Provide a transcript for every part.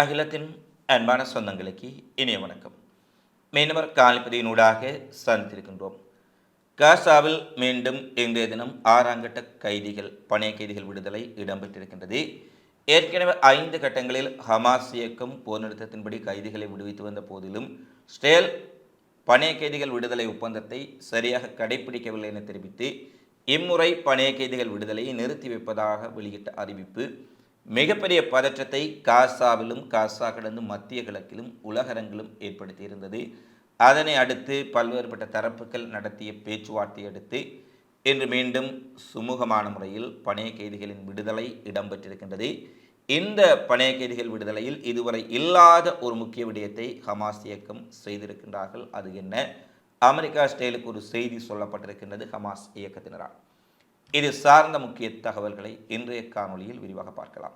அகிலத்தின் அன்பான சொந்தங்களுக்கு இனிய வணக்கம். மீனவர் காலிப்பதியினூடாக சந்தித்திருக்கின்றோம். காசாவில் மீண்டும் இன்றைய தினம் ஆறாம் கட்ட கைதிகள் பணைய கைதிகள் விடுதலை இடம்பெற்றிருக்கின்றது. ஏற்கனவே ஐந்து கட்டங்களில் ஹமாஸ் இயக்கம் போர் நிறுத்தத்தின்படி கைதிகளை விடுவித்து வந்த போதிலும் ஸ்டேல் பணைய கைதிகள் விடுதலை ஒப்பந்தத்தை சரியாக கடைபிடிக்கவில்லை என தெரிவித்து இம்முறை பணைய கைதிகள் விடுதலையை நிறுத்தி வைப்பதாக வெளியிட்ட அறிவிப்பு மிகப்பெரிய பதற்றத்தை காசாவிலும் காசா கடந்து மத்திய கிழக்கிலும் உலகரங்கிலும் ஏற்படுத்தியிருந்தது. அதனை அடுத்து பல்வேறுபட்ட தரப்புகள் நடத்திய பேச்சுவார்த்தை அடுத்து இன்று மீண்டும் சுமூகமான முறையில் பணைய கைதிகளின் விடுதலை இடம்பெற்றிருக்கின்றது. இந்த பணைய கைதிகள் விடுதலையில் இதுவரை இல்லாத ஒரு முக்கிய விடயத்தை ஹமாஸ் இயக்கம் செய்திருக்கின்றார்கள். அது என்ன? அமெரிக்கா ஸ்டைலுக்கு ஒரு செய்தி சொல்லப்பட்டிருக்கின்றது ஹமாஸ் இயக்கத்தினரால். இது சார்ந்த முக்கிய தகவல்களை இன்றைய காணொளியில் விரிவாக பார்க்கலாம்.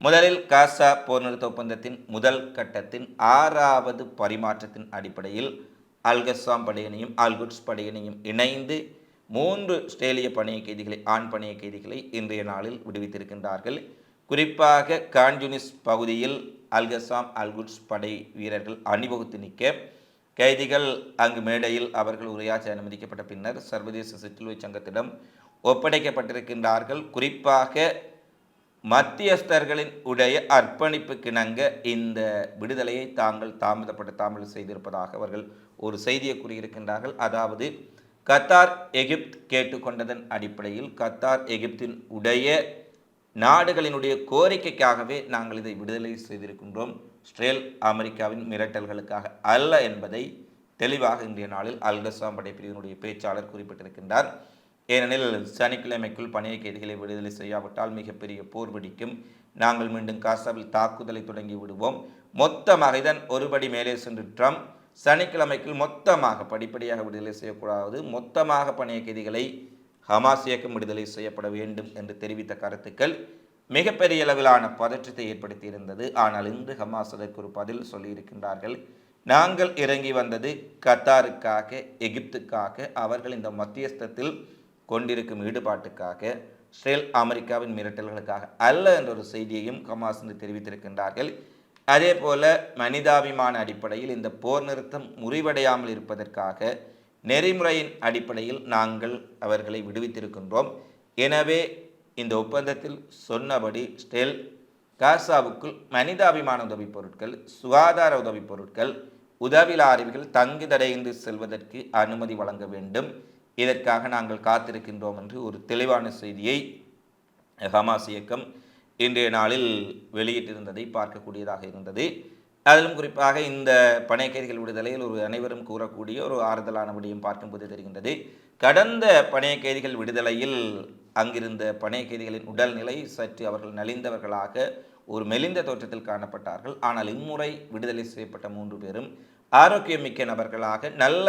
முதலில் காசா போர் நிறுத்த ஒப்பந்தத்தின் முதல் கட்டத்தின் ஆறாவது பரிமாற்றத்தின் அடிப்படையில் அல்கசாம் படையணியும் அல்குட்ஸ் படையணியும் இணைந்து மூன்று ஸ்டேலிய பணிய கைதிகளை ஆண் பணிய கைதிகளை இன்றைய நாளில் விடுவித்திருக்கின்றார்கள். குறிப்பாக கான்ஜுனிஸ் பகுதியில் அல்கசாம் அல்குட்ஸ் படை வீரர்கள் அணிவகுத்து நிற்க கைதிகள் அங்கு மேடையில் அவர்கள் உரையாற்ற அனுமதிக்கப்பட்ட பின்னர் சர்வதேச சிற்றுவை சங்கத்திடம் ஒப்படைக்கப்பட்டிருக்கின்றார்கள். குறிப்பாக மத்தியஸ்தர்களின் உடைய அர்ப்பணிப்புக்கிணங்க இந்த விடுதலையை தாங்கள் தாமதப்படுத்தாமல் செய்திருப்பதாக அவர்கள் ஒரு செய்தியை கூறியிருக்கின்றார்கள். அதாவது கத்தார் எகிப்த் கேட்டுக்கொண்டதன் அடிப்படையில் கத்தார் எகிப்தின் உடைய நாடுகளினுடைய கோரிக்கைக்காகவே நாங்கள் இதை விடுதலை செய்திருக்கின்றோம். ஸ்ட்ரேல் அமெரிக்காவின் மிரட்டல்களுக்காக அல்ல என்பதை தெளிவாக இன்றைய நாளில் அல்கசாம் படைப்பிரிவினுடைய பேச்சாளர் குறிப்பிட்டிருக்கின்றார். ஏனெனில் சனிக்கிழமைக்குள் பணியை கைதிகளை விடுதலை செய்யாவிட்டால் மிகப்பெரிய போர் வெடிக்கும். நாங்கள் மீண்டும் காசாவில் தாக்குதலை தொடங்கி விடுவோம். மொத்தமாக இதன் ஒருபடி மேலே சென்று ட்ரம்ப் சனிக்கிழமைக்குள் மொத்தமாக படிப்படியாக விடுதலை செய்யக்கூடாது. மொத்தமாக பணிய கைதிகளை ஹமாஸ் இயக்கம் விடுதலை செய்யப்பட வேண்டும் என்று தெரிவித்த கருத்துக்கள் மிகப்பெரிய அளவிலான பதற்றத்தை ஏற்படுத்தியிருந்தது. ஆனால் இன்று ஹமாஸ் அதற்கு ஒரு பதில் சொல்லியிருக்கின்றார்கள். நாங்கள் இறங்கி வந்தது கத்தாருக்காக எகிப்துக்காக அவர்கள் இந்த மத்தியஸ்தத்தில் கொண்டிருக்கும் ஈடுபாட்டுக்காக ஸ்ரேல் அமெரிக்காவின் மிரட்டல்களுக்காக அல்ல என்ற ஒரு செய்தியையும் ஹமாஸ் என்று தெரிவித்திருக்கின்றார்கள். அதே போல மனிதாபிமான அடிப்படையில் இந்த போர் நிறுத்தம் முறிவடையாமல் இருப்பதற்காக நெறிமுறையின் அடிப்படையில் நாங்கள் அவர்களை விடுவித்திருக்கின்றோம். எனவே இந்த ஒப்பந்தத்தில் சொன்னபடி ஸ்டெல் காசாவுக்குள் மனிதாபிமான உதவிப் பொருட்கள் சுகாதார உதவிப் பொருட்கள் உதவிலாரிகள் தங்கு தடையின்றி செல்வதற்கு அனுமதி வழங்க வேண்டும். இதற்காக நாங்கள் காத்திருக்கின்றோம் என்று ஒரு தெளிவான செய்தியை ஹமாஸ் இயக்கம் இன்றைய நாளில் வெளியிட்டிருந்ததை பார்க்கக்கூடியதாக இருந்தது. அதிலும் குறிப்பாக இந்த பனை கைதிகள் விடுதலையில் ஒரு அனைவரும் கூறக்கூடிய ஒரு ஆறுதலான விடயம் பார்க்கும்போது தெரிகின்றது. கடந்த பணைய கைதிகள் விடுதலையில் அங்கிருந்த பணைய கைதிகளின் உடல்நிலை சற்று அவர்கள் நலிந்தவர்களாக ஒரு மெலிந்த தோற்றத்தில் காணப்பட்டார்கள். ஆனால் இம்முறை விடுதலை செய்யப்பட்ட மூன்று பேரும் ஆரோக்கியமிக்க நபர்களாக நல்ல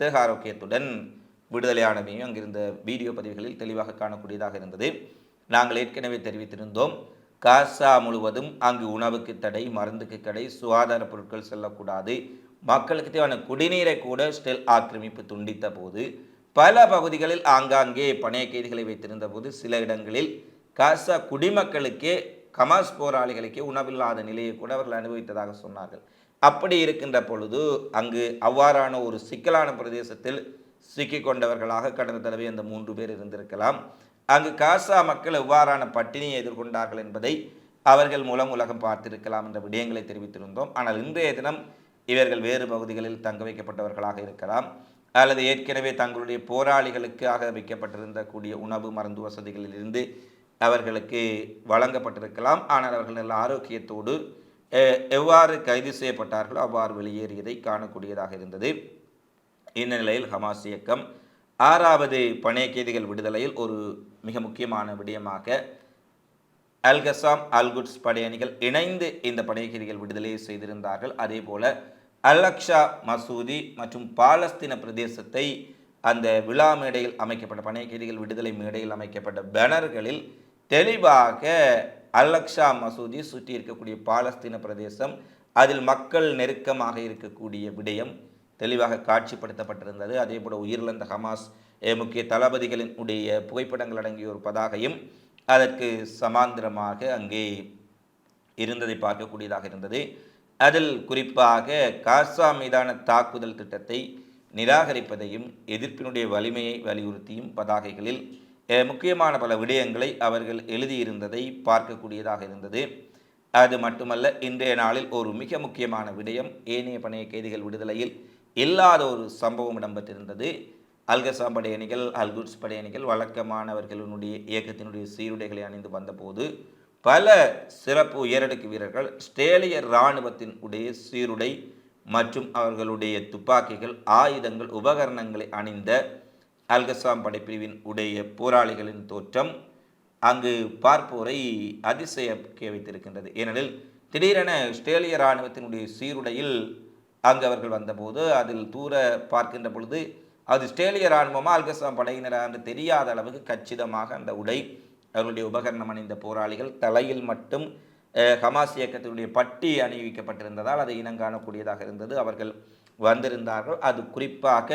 தேக ஆரோக்கியத்துடன் விடுதலையானவையும் அங்கிருந்த வீடியோ பதிவுகளில் தெளிவாக காணக்கூடியதாக இருந்தது. நாங்கள் ஏற்கனவே தெரிவித்திருந்தோம் காசா முழுவதும் அங்கு உணவுக்கு தடை மருந்துக்கு தடை சுகாதார பொருட்கள் செல்லக்கூடாது. மக்களுக்கு தேவையான குடிநீரை கூட ஸ்டெல் ஆக்கிரமிப்பு துண்டித்த போது பல பகுதிகளில் ஆங்காங்கே பணைய கைதிகளை வைத்திருந்த போது சில இடங்களில் காசா குடிமக்களுக்கே கமாஸ் போராளிகளுக்கே உணவில்லாத நிலையை கூட அவர்கள் அனுபவித்ததாக சொன்னார்கள். அப்படி இருக்கின்ற பொழுது அங்கு அவ்வாறான ஒரு சிக்கலான பிரதேசத்தில் சிக்கிக்கொண்டவர்களாக கடந்த தடவை அந்த மூன்று பேர் இருந்திருக்கலாம். அங்கு காசா மக்கள் எவ்வாறான பட்டினியை எதிர்கொண்டார்கள் என்பதை அவர்கள் மூலம் உலகம் பார்த்திருக்கலாம் என்ற விடயங்களை தெரிவித்திருந்தோம். ஆனால் இன்றைய தினம் இவர்கள் வேறு பகுதிகளில் தங்க வைக்கப்பட்டவர்களாக இருக்கலாம். அல்லது ஏற்கனவே தங்களுடைய போராளிகளுக்காக வைக்கப்பட்டிருந்த கூடிய உணவு மருந்து வசதிகளிலிருந்து அவர்களுக்கு வழங்கப்பட்டிருக்கலாம். ஆனால் அவர்கள் நல்ல ஆரோக்கியத்தோடு எவ்வாறு கைது செய்யப்பட்டார்களோ அவ்வாறு வெளியேறியதை காணக்கூடியதாக இருந்தது. இந்த நிலையில் ஹமாஸ் இயக்கம் ஆறாவது பணைய கைதிகள் விடுதலையில் ஒரு மிக முக்கியமான விடயமாக அல்கசாம் அல்குட்ஸ் படையணிகள் இணைந்து இந்த பணைய கைதிகள் விடுதலையை செய்திருந்தார்கள். அதே போல அல்லக்ஷா மசூதி மற்றும் பாலஸ்தீன பிரதேசத்தை அந்த விழா மேடையில் அமைக்கப்பட்ட பணைய கைதிகள் விடுதலை மேடையில் அமைக்கப்பட்ட பேனர்களில் தெளிவாக அல்லக்ஷா மசூதி சுற்றி இருக்கக்கூடிய பாலஸ்தீன பிரதேசம் அதில் மக்கள் நெருக்கமாக இருக்கக்கூடிய விடயம் தெளிவாக காட்சிப்படுத்தப்பட்டிருந்தது. அதே போல உயிரிழந்த ஹமாஸ் முக்கிய தளபதிகளின் உடைய புகைப்படங்கள் அடங்கிய ஒரு பதாகையும் அதற்கு சமாந்திரமாக அங்கே இருந்ததை பார்க்கக்கூடியதாக இருந்தது. அதில் குறிப்பாக காசா மீதான தாக்குதல் திட்டத்தை நிராகரிப்பதையும் எதிர்ப்பினுடைய வலிமையை வலியுறுத்தியும் பதாகைகளில் முக்கியமான பல விடயங்களை அவர்கள் எழுதியிருந்ததை பார்க்கக்கூடியதாக இருந்தது. அது மட்டுமல்ல இன்றைய நாளில் ஒரு மிக முக்கியமான விடயம் ஏனைய பணைய கைதிகள் விடுதலையில் இல்லாத ஒரு சம்பவம் இடம்பெற்றிருந்தது. அல்கசாம் படையணிகள் அல்குட்ஸ் படையணிகள் வழக்கமானவர்களுடைய இயக்கத்தினுடைய சீருடைகளை அணிந்து வந்தபோது பல சிறப்பு உயரடுக்கு வீரர்கள் ஸ்டேலிய இராணுவத்தின் உடைய சீருடை மற்றும் அவர்களுடைய துப்பாக்கிகள் ஆயுதங்கள் உபகரணங்களை அணிந்த அல்கசாம் படைப்பிரிவின் உடைய போராளிகளின் தோற்றம் அங்கு பார்ப்போரை அதிசயக்க வைத்திருக்கின்றது. ஏனெனில் திடீரென ஸ்டேலிய இராணுவத்தினுடைய சீருடையில் அங்கு அவர்கள் வந்தபோது அதில் தூர பார்க்கின்ற பொழுது அது ஸ்டேலிய இராணுவமா அல்கஸ்லாம் படையினரா? என்று தெரியாத அளவுக்கு கச்சிதமாக அந்த உடை அவர்களுடைய உபகரணம் அணிந்த போராளிகள் தலையில் மட்டும் ஹமாஸ் இயக்கத்தினுடைய பட்டி அணிவிக்கப்பட்டிருந்ததால் அதை இனங்காணக்கூடியதாக இருந்தது. அவர்கள் வந்திருந்தார்கள். அது குறிப்பாக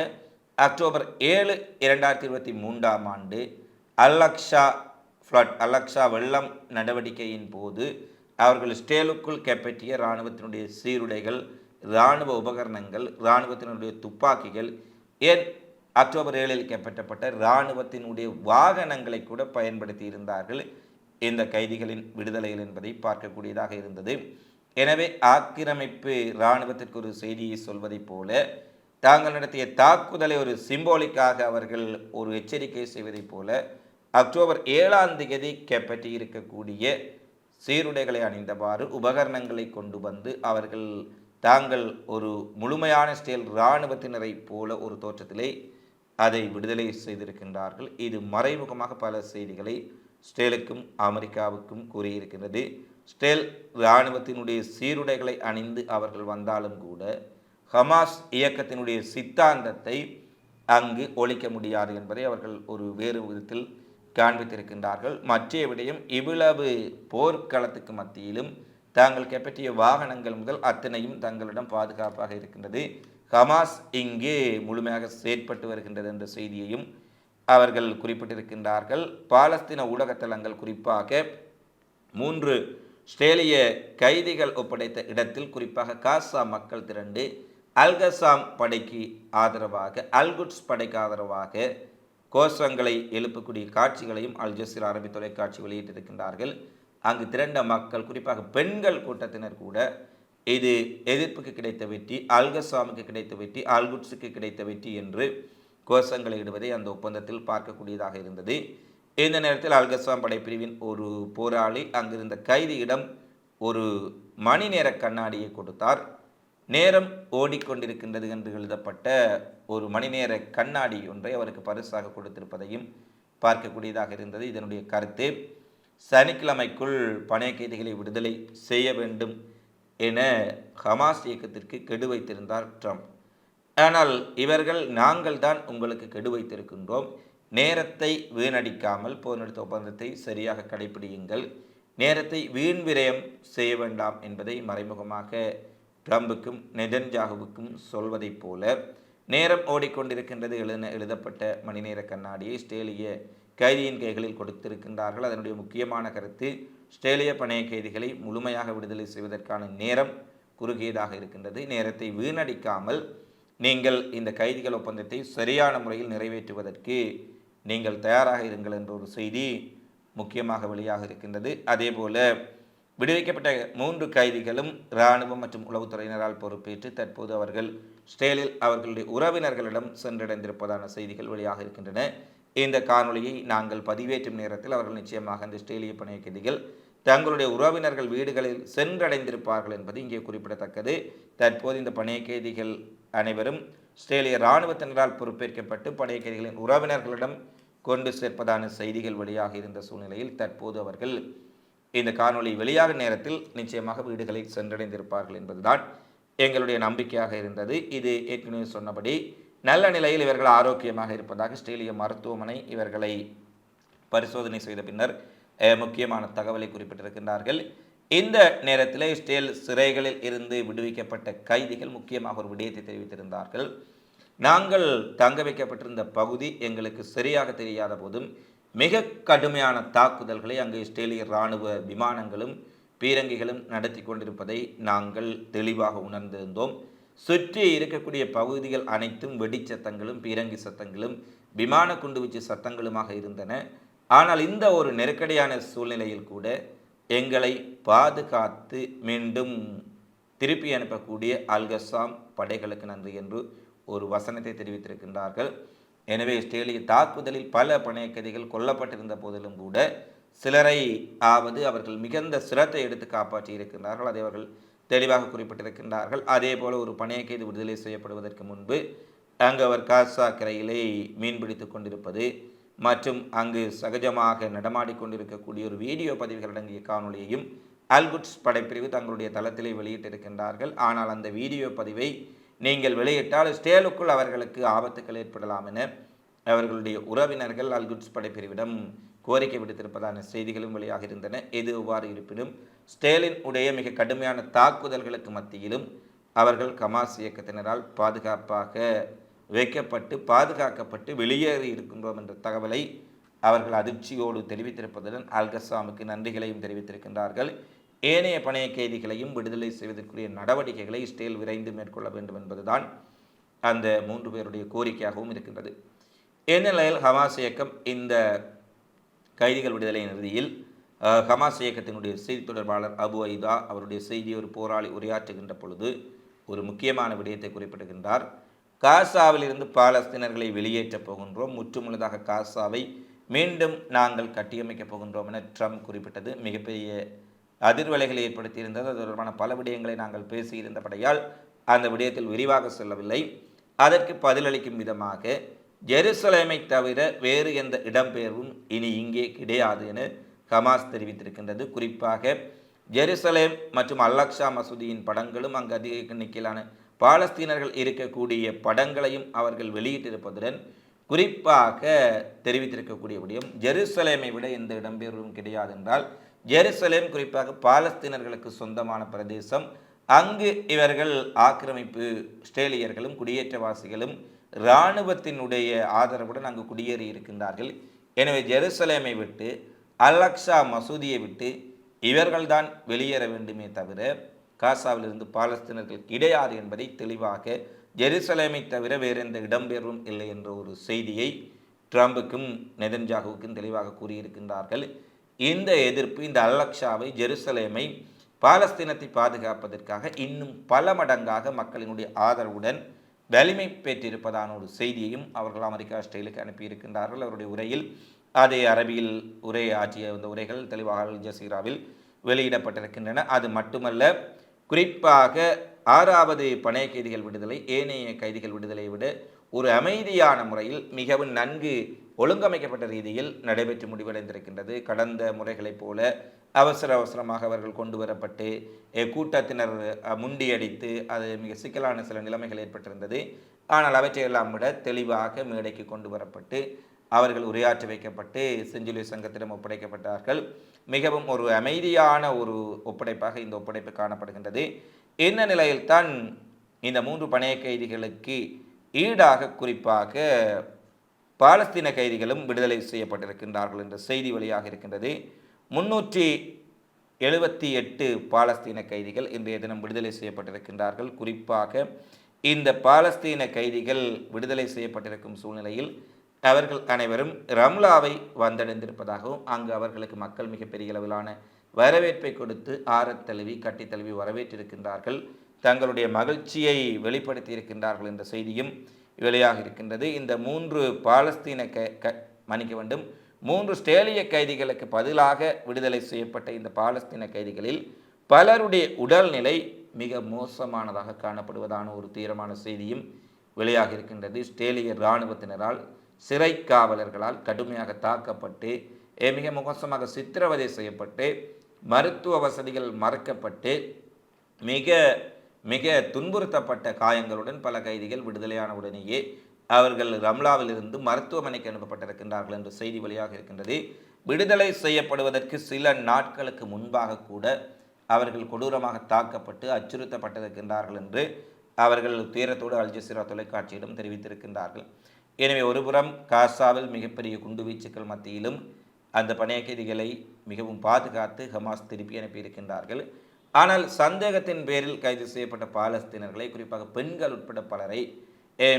அக்டோபர் ஏழு இரண்டாயிரத்தி இருபத்தி மூன்றாம் ஆண்டு அல்லக்ஷா ஃப்ளட் அல்லக்ஷா வெள்ளம் நடவடிக்கையின் போது அவர்கள் ஸ்டேலுக்குள் கைப்பற்றிய இராணுவத்தினுடைய சீருடைகள் இராணுவ உபகரணங்கள் இராணுவத்தினுடைய துப்பாக்கிகள் ஏன் அக்டோபர் ஏழில் கைப்பற்றப்பட்ட இராணுவத்தினுடைய வாகனங்களை கூட பயன்படுத்தி இருந்தார்கள். இந்த கைதிகளின் விடுதலைகள் என்பதை பார்க்கக்கூடியதாக இருந்தது. எனவே ஆக்கிரமிப்பு இராணுவத்திற்கு ஒரு செய்தியை சொல்வதைப் போல தாங்கள் நடத்திய தாக்குதலை ஒரு சிம்போலிக்காக அவர்கள் ஒரு எச்சரிக்கை செய்வதைப் போல அக்டோபர் ஏழாம் தேதி கைப்பற்றி இருக்கக்கூடிய சீருடைகளை அணிந்தவாறு உபகரணங்களை கொண்டு வந்து அவர்கள் தாங்கள் ஒரு முழுமையான ஸ்டேல் இராணுவத்தினரைப் போல ஒரு தோற்றத்திலே அதை விடுதலை செய்திருக்கின்றார்கள். இது மறைமுகமாக பல செய்திகளை ஸ்டேலுக்கும் அமெரிக்காவுக்கும் கூறியிருக்கின்றது. ஸ்டேல் இராணுவத்தினுடைய சீருடைகளை அணிந்து அவர்கள் வந்தாலும் கூட ஹமாஸ் இயக்கத்தினுடைய சித்தாந்தத்தை அங்கு ஒழிக்க முடியாது என்பதை அவர்கள் ஒரு வேறு விதத்தில் காண்பித்திருக்கின்றார்கள். மற்ற விடயம் இவ்வளவு போர்க்களத்துக்கு மத்தியிலும் தாங்கள் கைப்பற்றிய வாகனங்கள் முதல் அத்தனையும் தங்களிடம் பாதுகாப்பாக இருக்கின்றது. ஹமாஸ் இங்கே முழுமையாக செயற்பட்டு வருகின்றது என்ற செய்தியையும் அவர்கள் குறிப்பிட்டிருக்கின்றார்கள். பாலஸ்தீன ஊடகத்தலங்கள் குறிப்பாக மூன்று ஸ்ட்ரேலிய கைதிகள் ஒப்படைத்த இடத்தில் குறிப்பாக காசா மக்கள் திரண்டு அல்கசாம் படைக்கு ஆதரவாக அல்குட்ஸ் படைக்கு ஆதரவாக கோஷங்களை எழுப்பக்கூடிய காட்சிகளையும் அல் ஜசீர் அரபி தொலைக்காட்சி வெளியிட்டிருக்கின்றார்கள். அங்கு திரண்ட மக்கள் குறிப்பாக பெண்கள் கூட்டத்தினர் கூட இது எதிர்ப்புக்கு கிடைத்த வெற்றி அல்கசாமுக்கு கிடைத்த வெற்றி அல்குட்ஸுக்கு கிடைத்த வெற்றி என்று கோஷங்களை இடுவதை அந்த ஒப்பந்தத்தில் பார்க்கக்கூடியதாக இருந்தது. இந்த நேரத்தில் அல்கசாம் படைப்பிரிவின் ஒரு போராளி அங்கிருந்த கைதியிடம் ஒரு மணி நேர கண்ணாடியை கொடுத்தார். நேரம் ஓடிக்கொண்டிருக்கின்றது என்று எழுதப்பட்ட ஒரு மணி நேர கண்ணாடி ஒன்றை அவருக்கு பரிசாக கொடுத்திருப்பதையும் பார்க்கக்கூடியதாக இருந்தது. இதனுடைய கருத்து சனிக்கிழமைக்குள் பணைய கைதிகளை விடுதலை செய்ய வேண்டும் என ஹமாஸ் இயக்கத்திற்கு கெடு வைத்திருந்தார் ட்ரம்ப். ஆனால் இவர்கள் நாங்கள் தான் உங்களுக்கு கெடு வைத்திருக்கின்றோம். நேரத்தை வீணடிக்காமல் போர் நிறுத்த ஒப்பந்தத்தை சரியாக கடைபிடியுங்கள் நேரத்தை வீண் விரயம் செய்ய வேண்டாம் என்பதை மறைமுகமாக ட்ரம்புக்கும் நெதன்ஜாகுவுக்கும் சொல்வதைப் போல நேரம் ஓடிக்கொண்டிருக்கின்றது எழுத எழுதப்பட்ட மணி நேர கண்ணாடியை ஸ்டேலிய கைதியின் கைகளில் கொடுத்திருக்கின்றார்கள். அதனுடைய முக்கியமான கருத்து ஸ்டேலிய பணைய கைதிகளை முழுமையாக விடுதலை செய்வதற்கான நேரம் குறுகியதாக இருக்கின்றது. நேரத்தை வீணடிக்காமல் நீங்கள் இந்த கைதிகள் ஒப்பந்தத்தை சரியான முறையில் நிறைவேற்றுவதற்கு நீங்கள் தயாராக இருங்கள் என்ற ஒரு செய்தி முக்கியமாக வெளியாக இருக்கின்றது. அதேபோல் விடுவிக்கப்பட்ட மூன்று கைதிகளும் இராணுவம் மற்றும் உளவுத்துறையினரால் பொறுப்பேற்று தற்போது அவர்கள் ஸ்டேலில் அவர்களுடைய உறவினர்களிடம் சென்றடைந்திருப்பதான செய்திகள் வெளியாக இருக்கின்றன. இந்த காணொலியை நாங்கள் பதிவேற்றும் நேரத்தில் அவர்கள் நிச்சயமாக இந்த ஸ்டேலிய பணியகதிகள் தங்களுடைய உறவினர்கள் வீடுகளில் சென்றடைந்திருப்பார்கள் என்பது இங்கே குறிப்பிடத்தக்கது. தற்போது இந்த பணைய கைதிகள் அனைவரும் ஸ்டேலிய இராணுவத்தினரால் பொறுப்பேற்கப்பட்டு பணைய கைதிகளின் உறவினர்களிடம் கொண்டு சேர்ப்பதான செய்திகள் வெளியாக இருந்த சூழ்நிலையில் தற்போது அவர்கள் இந்த காணொளி வெளியாக நேரத்தில் நிச்சயமாக வீடுகளை சென்றடைந்திருப்பார்கள் என்பதுதான் எங்களுடைய நம்பிக்கையாக இருந்தது. இது ஏற்கனவே சொன்னபடி நல்ல நிலையில் இவர்கள் ஆரோக்கியமாக இருப்பதாக ஸ்டேலிய மருத்துவமனை இவர்களை பரிசோதனை செய்த பின்னர் முக்கியமான தகவலை குறிப்பிட்டிருக்கின்றார்கள். இந்த நேரத்தில் ஸ்டேல் சிறைகளில் இருந்து விடுவிக்கப்பட்ட கைதிகள் முக்கியமாக ஒரு விடயத்தை தெரிவித்திருந்தார்கள். நாங்கள் தங்க வைக்கப்பட்டிருந்த பகுதி எங்களுக்கு சரியாக தெரியாத போதும் மிக கடுமையான தாக்குதல்களை அங்கு இஸ்ரேலிய இராணுவ விமானங்களும் பீரங்கிகளும் நடத்தி கொண்டிருப்பதை நாங்கள் தெளிவாக உணர்ந்திருந்தோம். சுற்றி இருக்கக்கூடிய பகுதிகள் அனைத்தும் வெடிச்சத்தங்களும் பீரங்கி சத்தங்களும் விமான குண்டுவீச்சு சத்தங்களுமாக இருந்தன. ஆனால் இந்த ஒரு நெருக்கடியான சூழ்நிலையில் கூட எங்களை பாதுகாத்து மீண்டும் திருப்பி அனுப்பக்கூடிய அல்கசாம் படைகளுக்கு நன்றி என்று ஒரு வசனத்தை தெரிவித்திருக்கின்றார்கள். எனவே இஸ்ரேலிய தாக்குதலில் பல பணையக்கதிகள் கொல்லப்பட்டிருந்த போதிலும் கூட சிலரை ஆவது அவர்கள் மிகுந்த சிரத்தை எடுத்து காப்பாற்றி இருக்கின்றார்கள். அதை அவர்கள் தெளிவாக குறிப்பிட்டிருக்கின்றார்கள். அதே போல ஒரு பணைய கைது விடுதலை செய்யப்படுவதற்கு முன்பு அங்கு அவர் காசா கரையிலே மீன்பிடித்து கொண்டிருப்பது மற்றும் அங்கு சகஜமாக நடமாடிக்கொண்டிருக்கக்கூடிய ஒரு வீடியோ பதிவுகள் அடங்கிய காணொலியையும் அல்குட்ஸ் படைப்பிரிவு தங்களுடைய தளத்திலே வெளியிட்டிருக்கின்றார்கள். ஆனால் அந்த வீடியோ பதிவை நீங்கள் வெளியிட்டால் ஸ்டேலுக்குள் அவர்களுக்கு ஆபத்துக்கள் ஏற்படலாம் என அவர்களுடைய உறவினர்கள் அல்குட்ஸ் படைப்பிரிவிடம் கோரிக்கை விடுத்திருப்பதான செய்திகளும் வெளியாக இருந்தன. எது எவ்வாறு இருப்பினும் ஸ்டேலின் உடைய மிக கடுமையான தாக்குதல்களுக்கு மத்தியிலும் அவர்கள் கமாஸ் இயக்கத்தினரால் பாதுகாப்பாக வைக்கப்பட்டு பாதுகாக்கப்பட்டு வெளியேறி இருக்கின்றோம் என்ற தகவலை அவர்கள் அதிர்ச்சியோடு தெரிவித்திருப்பதுடன் அல்கசாமுக்கு நன்றிகளையும் தெரிவித்திருக்கின்றார்கள். ஏனைய பணைய கைதிகளையும் விடுதலை செய்வதற்குரிய நடவடிக்கைகளை இஸ்ரேல் விரைந்து மேற்கொள்ள வேண்டும் என்பதுதான் அந்த மூன்று பேருடைய கோரிக்கையாகவும் இருக்கின்றது. இந்நிலையில் ஹமாஸ் இயக்கம் இந்த கைதிகள் விடுதலை நிறுதியில் ஹமாஸ் இயக்கத்தினுடைய செய்தி தொடர்பாளர் அபு ஐதா அவருடைய செய்தி ஒரு போராளி உரையாற்றுகின்ற பொழுது ஒரு முக்கியமான விடயத்தை குறிப்பிடுகின்றார். காசாவிலிருந்து பாலஸ்தீனர்களை வெளியேற்றப் போகின்றோம். முற்றுமுழுதாக காசாவை மீண்டும் நாங்கள் கட்டியமைக்கப் போகின்றோம் என ட்ரம்ப் குறிப்பிட்டது. மிகப்பெரிய அதிர்வலைகளை ஏற்படுத்தியிருந்தது. அது தொடர்பான பல விடயங்களை நாங்கள் பேசியிருந்தபடியால் அந்த விடயத்தில் விரிவாக செல்லவில்லை. அதற்கு பதிலளிக்கும் விதமாக ஜெருசலேமை தவிர வேறு எந்த இடம்பெயர்வும் இனி இங்கே கிடையாது என ஹமாஸ் தெரிவித்திருக்கின்றது. குறிப்பாக ஜெருசலேம் மற்றும் அல்லக்ஷா மசூதியின் படங்களும் அங்கு அதிக எண்ணிக்கையிலான பாலஸ்தீனர்கள் இருக்கக்கூடிய படங்களையும் அவர்கள் வெளியிட்டிருப்பதுடன் குறிப்பாக தெரிவித்திருக்கக்கூடிய விடயம் ஜெருசலேமை விட எந்த இடம்பெயர்வும் கிடையாது என்றால் ஜெருசலேம் குறிப்பாக பாலஸ்தீனர்களுக்கு சொந்தமான பிரதேசம். அங்கு இவர்கள் ஆக்கிரமிப்பு ஸ்டேலியர்களும் குடியேற்றவாசிகளும் இராணுவத்தினுடைய ஆதரவுடன் அங்கு குடியேறி இருக்கின்றார்கள். எனவே ஜெருசலேமை விட்டு அலக்ஷா மசூதியை விட்டு இவர்கள்தான் வெளியேற வேண்டுமே தவிர காசாவிலிருந்து பாலஸ்தீனர்கள் கிடையாது என்பதை தெளிவாக ஜெருசலேமை தவிர வேறு எந்த இடம்பெறும் இல்லை என்ற ஒரு செய்தியை ட்ரம்புக்கும் நெதன்ஜாகுவுக்கும் தெளிவாக கூறியிருக்கின்றார்கள். இந்த எதிர்ப்பு இந்த அல்லக்ஷாவை ஜெருசலேமை பாலஸ்தீனத்தை பாதுகாப்பதற்காக இன்னும் பல மடங்காக மக்களினுடைய ஆதரவுடன் வலிமை பெற்றிருப்பதான ஒரு செய்தியையும் அவர்கள் அமெரிக்கா ஸ்டைலுக்கு அனுப்பியிருக்கின்றார்கள். அவருடைய உரையில் அதே அரபியில் உரை ஆற்றிய அந்த உரைகள் தெளிவாக அல் ஜசீராவில் வெளியிடப்பட்டிருக்கின்றன. அது மட்டுமல்ல குறிப்பாக ஆறாவது பணைய கைதிகள் விடுதலை ஏனைய கைதிகள் விடுதலையை விட ஒரு அமைதியான முறையில் மிகவும் நன்கு ஒழுங்கமைக்கப்பட்ட ரீதியில் நடைபெற்று முடிவடைந்திருக்கின்றது. கடந்த முறைகளைப் போல அவசர அவசரமாக அவர்கள் கொண்டு வரப்பட்டு கூட்டத்தினர் முண்டியடித்து அது மிக சிக்கலான சில நிலைமைகள் ஏற்பட்டிருந்தது. ஆனால் அவற்றையெல்லாம் விட தெளிவாக மேடைக்கு கொண்டு வரப்பட்டு அவர்கள் உரையாற்றி வைக்கப்பட்டு செஞ்சிலுவை சங்கத்திடம் ஒப்படைக்கப்பட்டார்கள். மிகவும் ஒரு அமைதியான ஒரு ஒப்படைப்பாக இந்த ஒப்படைப்பு காணப்படுகின்றது. இந்த நிலையில்தான் இந்த மூன்று பணைய கைதிகளுக்கு ஈடாக குறிப்பாக பாலஸ்தீன கைதிகளும் விடுதலை செய்யப்பட்டிருக்கின்றார்கள் என்ற செய்தி வெளியாக இருக்கின்றது. முன்னூற்றி எழுபத்தி எட்டு பாலஸ்தீன கைதிகள் இன்றைய தினம் விடுதலை செய்யப்பட்டிருக்கின்றார்கள். குறிப்பாக இந்த பாலஸ்தீன கைதிகள் விடுதலை செய்யப்பட்டிருக்கும் சூழ்நிலையில் அவர்கள் அனைவரும் ரம்லாவை வந்தடைந்திருப்பதாகவும் அங்கு அவர்களுக்கு மக்கள் மிகப்பெரிய அளவிலான வரவேற்பை கொடுத்து ஆரத் தழுவி கட்டித் தழுவி வரவேற்றிருக்கின்றார்கள். தங்களுடைய மகிழ்ச்சியை வெளிப்படுத்தி இருக்கின்றார்கள் என்ற செய்தியும் வெளியாக இருக்கின்றது. இந்த மூன்று பாலஸ்தீன க க மன்னிக்க வேண்டும். மூன்று ஸ்டேலிய கைதிகளுக்கு பதிலாக விடுதலை செய்யப்பட்ட இந்த பாலஸ்தீன கைதிகளில் பலருடைய உடல்நிலை மிக மோசமானதாக காணப்படுவதான ஒரு தீரமான செய்தியும் வெளியாக இருக்கின்றது. ஸ்டேலிய இராணுவத்தினரால் சிறை காவலர்களால் கடுமையாக தாக்கப்பட்டு மிக மோசமாக சித்திரவதை செய்யப்பட்டு மருத்துவ வசதிகள் மறுக்கப்பட்டு மிக மிக துன்புறுத்தப்பட்ட காயங்களுடன் பல கைதிகள் விடுதலையான உடனேயே அவர்கள் ரம்லாவிலிருந்து மருத்துவமனைக்கு அனுப்பப்பட்டிருக்கின்றார்கள் என்ற செய்தி வழியாக இருக்கின்றது. விடுதலை செய்யப்படுவதற்கு சில நாட்களுக்கு முன்பாக கூட அவர்கள் கொடூரமாக தாக்கப்பட்டு அச்சுறுத்தப்பட்டிருக்கின்றார்கள் என்று அவர்கள் துயரத்தோடு அல்ஜசீரா தொலைக்காட்சியிடம் தெரிவித்திருக்கின்றார்கள். எனவே ஒருபுறம் காசாவில் மிகப்பெரிய குண்டுவீச்சுக்கள் மத்தியிலும் அந்த பணைய கைதிகளை மிகவும் பாதுகாத்து ஹமாஸ் திருப்பி அனுப்பியிருக்கின்றார்கள். ஆனால் சந்தேகத்தின் பேரில் கைது செய்யப்பட்ட பாலஸ்தீனர்களை குறிப்பாக பெண்கள் உட்பட பலரை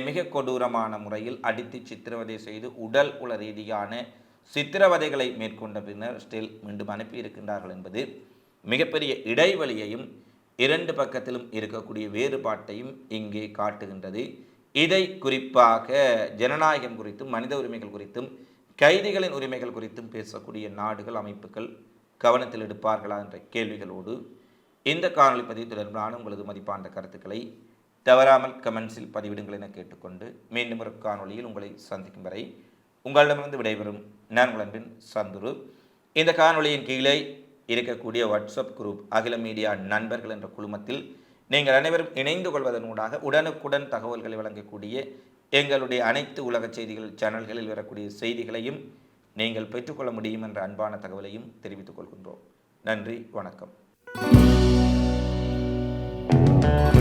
மிக கொடூரமான முறையில் அடித்து சித்திரவதை செய்து உடல் உள ரீதியான சித்திரவதைகளை மேற்கொண்ட பின்னர் ஸ்டில் மீண்டும் அனுப்பியிருக்கின்றார்கள் என்பது மிகப்பெரிய இடைவெளியையும் இரண்டு பக்கத்திலும் இருக்கக்கூடிய வேறுபாட்டையும் இங்கே காட்டுகின்றது. இதை குறிப்பாக ஜனநாயகம் குறித்தும் மனித உரிமைகள் குறித்தும் கைதிகளின் உரிமைகள் குறித்தும் பேசக்கூடிய நாடுகள் அமைப்புகள் கவனத்தில் எடுப்பார்களா என்ற கேள்விகளோடு இந்த காணொளி பதிவு தொடர்பான உங்களது மதிப்பான கருத்துக்களை தவறாமல் கமெண்ட்ஸில் பதிவிடுங்கள் என கேட்டுக்கொண்டு மீண்டும் ஒரு காணொளியில் உங்களை சந்திக்கும் வரை உங்களிடமிருந்து விடைபெறும் நான் உங்கள் சந்துரு. இந்த காணொளியின் கீழே இருக்கக்கூடிய வாட்ஸ்அப் குரூப் அகில மீடியா நண்பர்கள் என்ற குழுமத்தில் நீங்கள் அனைவரும் இணைந்து கொள்வதன் ஊடாக உடனுக்குடன் தகவல்களை வழங்கக்கூடிய எங்களுடைய அனைத்து உலக செய்திகள் சேனல்களில் வரக்கூடிய செய்திகளையும் நீங்கள் பெற்றுக்கொள்ள முடியும் என்ற அன்பான தகவலையும் தெரிவித்துக் கொள்கின்றோம். நன்றி வணக்கம். Música